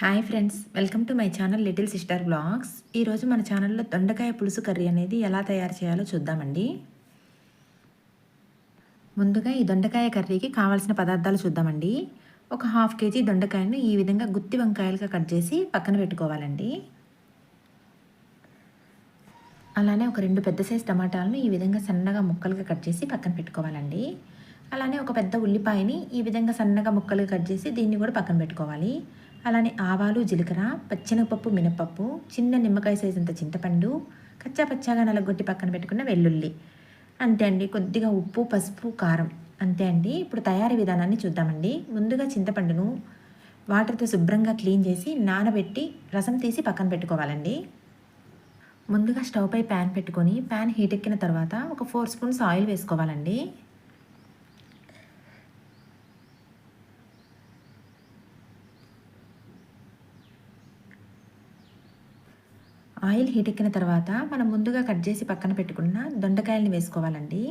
Hi friends welcome to my channel little sister blogs ఈరోజు మన ఛానల్లో దొండకాయ పులుసు కర్రీ అనేది ఎలా తయారు చేయాలో చూద్దామండి. ముందుగా ఈ దొండకాయ కర్రీకి కావాల్సిన పదార్థాలు చూద్దామండి. ఒక హాఫ్ కేజీ దొండకాయను ఈ విధంగా గుత్తి వంకాయలుగా కట్ చేసి పక్కన పెట్టుకోవాలండి. అలానే ఒక రెండు పెద్ద సైజు టమాటాలను ఈ విధంగా సన్నగా ముక్కలుగా కట్ చేసి పక్కన పెట్టుకోవాలండి. అలానే ఒక పెద్ద ఉల్లిపాయని ఈ విధంగా సన్నగా ముక్కలుగా కట్ చేసి దీన్ని కూడా పక్కన పెట్టుకోవాలి. అలానే ఆవాలు జీలకర్ర పచ్చెనగపప్పు మినపప్పు చిన్న నిమ్మకాయ సైజు అంత చింతపండు కచ్చా పచ్చాగా నలగొట్టి పక్కన పెట్టుకున్న వెల్లుల్లి. అంతే అండి కొద్దిగా ఉప్పు పసుపు కారం. అంతే అండి ఇప్పుడు తయారీ విధానాన్ని చూద్దామండి. ముందుగా చింతపండును వాటర్తో శుభ్రంగా క్లీన్ చేసి నానబెట్టి రసం తీసి పక్కన పెట్టుకోవాలండి. ముందుగా స్టవ్ పై ప్యాన్ పెట్టుకొని ప్యాన్ హీట్ ఎక్కిన తర్వాత ఒక ఫోర్ స్పూన్స్ ఆయిల్ వేసుకోవాలండి. ఆయిల్ హీట్ ఎక్కిన తర్వాత మనం ముందుగా కట్ చేసి పక్కన పెట్టుకున్న దొండకాయల్ని వేసుకోవాలండి.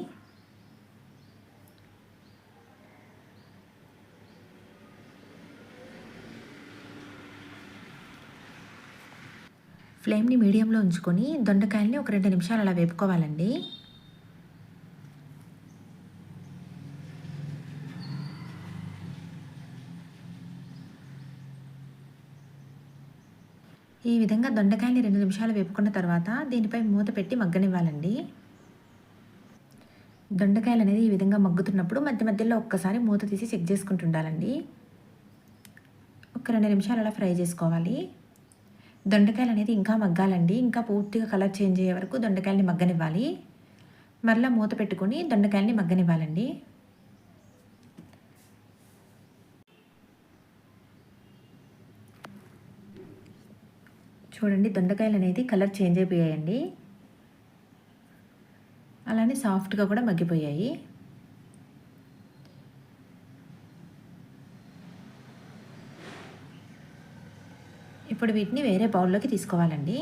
ఫ్లేమ్ని మీడియంలో ఉంచుకొని దొండకాయల్ని ఒక రెండు నిమిషాలు అలా వేపుకోవాలండి. ఈ విధంగా దొండకాయని రెండు నిమిషాలు వేపుకున్న తర్వాత దీనిపై మూత పెట్టి మగ్గనివ్వాలండి. దొండకాయలు అనేది ఈ విధంగా మగ్గుతున్నప్పుడు మధ్య మధ్యలో ఒక్కసారి మూత తీసి చెక్ చేసుకుంటుండాలండి. ఒక రెండు నిమిషాలు అలా ఫ్రై చేసుకోవాలి. దొండకాయలు అనేది ఇంకా మగ్గాలండి. ఇంకా పూర్తిగా కలర్ చేంజ్ అయ్యే వరకు దొండకాయలని మగ్గనివ్వాలి. మరలా మూత పెట్టుకొని దొండకాయలని మగ్గనివ్వాలండి. చూడండి దొండకాయలు అనేది కలర్ చేంజ్ అయిపోయాయండి. అలానే సాఫ్ట్గా కూడా మగ్గిపోయాయి. ఇప్పుడు వీటిని వేరే బౌల్లోకి తీసుకోవాలండి.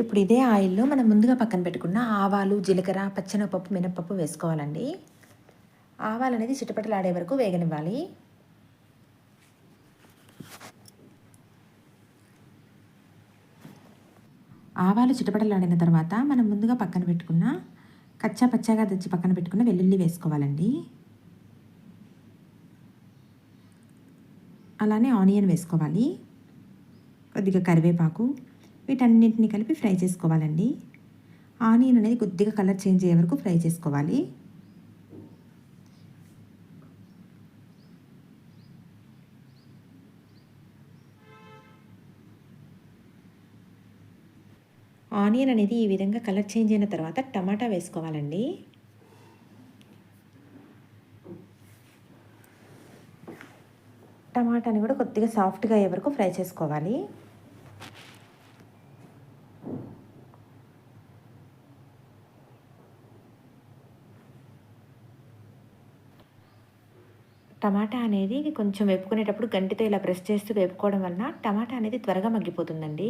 ఇప్పుడు ఇదే ఆయిల్లో మనం ముందుగా పక్కన పెట్టుకున్న ఆవాలు జీలకర్ర పచ్చెనగపప్పు మినపప్పు వేసుకోవాలండి. ఆవాలు అనేది చిటపటలాడే వరకు వేగనివ్వాలి. ఆవాలు చిటపటలాడిన తర్వాత మనం ముందుగా పక్కన పెట్టుకున్న కచ్చా పచ్చాగా తెచ్చి పక్కన పెట్టుకున్న వెల్లుల్లి వేసుకోవాలండి. అలానే ఆనియన్ వేసుకోవాలి. కొద్దిగా కరివేపాకు వీటన్నింటిని కలిపి ఫ్రై చేసుకోవాలండి. ఆనియన్ అనేది కొద్దిగా కలర్ చేంజ్ అయ్యే వరకు ఫ్రై చేసుకోవాలి. ఆనియన్ అనేది ఈ విధంగా కలర్ చేంజ్ అయిన తర్వాత టమాటా వేసుకోవాలండి. టమాటాని కూడా కొద్దిగా సాఫ్ట్గా అయ్యే వరకు ఫ్రై చేసుకోవాలి. టమాటా అనేది కొంచెం వేపుకునేటప్పుడు గంటితో ఇలా ప్రెస్ చేస్తూ వేపుకోవడం వలన టమాటా అనేది త్వరగా మగ్గిపోతుందండి.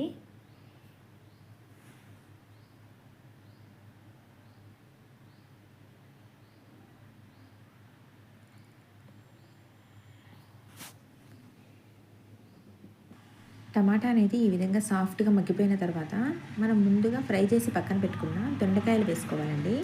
టమాటా అనేది ఈ విధంగా సాఫ్ట్గా మగ్గిపోయిన తర్వాత మనం ముందుగా ఫ్రై చేసి పక్కన పెట్టుకున్న దొండకాయలు వేసుకోవాలండి.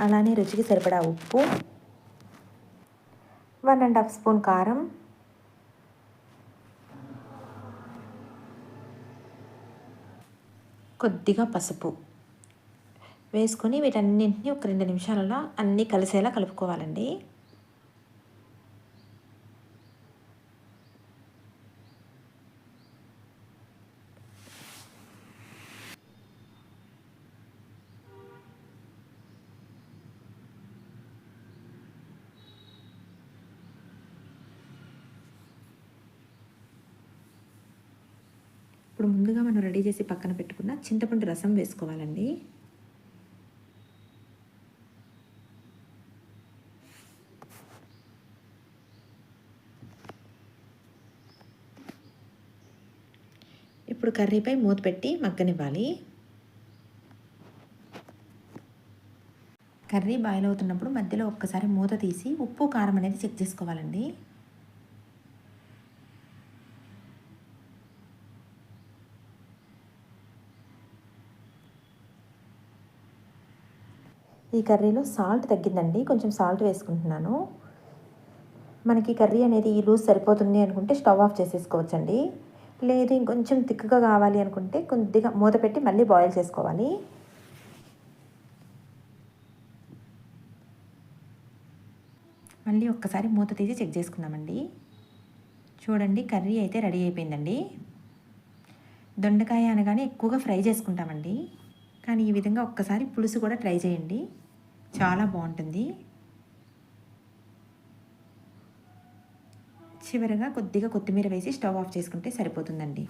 అలానే రుచికి సరిపడా ఉప్పు. వన్ అండ్ హాఫ్ స్పూన్ కారం. కొద్దిగా పసుపు. వేసుకొని వీటన్నింటినీ ఒక రెండు నిమిషాలలో అన్నీ కలిసేలా కలుపుకోవాలండి. ఇప్పుడు ముందుగా మనం రెడీ చేసి పక్కన పెట్టుకున్న చింతపండు రసం వేసుకోవాలండి. ఇప్పుడు కర్రీపై మూత పెట్టి మగ్గనివ్వాలి. కర్రీ బాయిల్ అవుతున్నప్పుడు మధ్యలో ఒక్కసారి మూత తీసి ఉప్పు కారం అనేది చెక్ చేసుకోవాలండి. ఈ కర్రీలో సాల్ట్ తగ్గిందండి. కొంచెం సాల్ట్ వేసుకుంటున్నాను. మనకి కర్రీ అనేది ఈ లూజ్ సరిపోతుంది అనుకుంటే స్టవ్ ఆఫ్ చేసేసుకోవచ్చండి. లేదు ఇంకొంచెం తిక్కుగా కావాలి అనుకుంటే కొద్దిగా మూత పెట్టి మళ్ళీ బాయిల్ చేసుకోవాలి. మళ్ళీ ఒక్కసారి మూత తీసి చెక్ చేసుకుందామండి. చూడండి కర్రీ అయితే రెడీ అయిపోయిందండి. దొండకాయ అనగానే ఎక్కువగా ఫ్రై చేసుకుంటామండి. కానీ ఈ విధంగా ఒక్కసారి పులుసు కూడా ట్రై చేయండి. చాలా బాగుంటుంది. చివరగా కొద్దిగా కొత్తిమీర వేసి స్టవ్ ఆఫ్ చేసుకుంటే సరిపోతుందండి.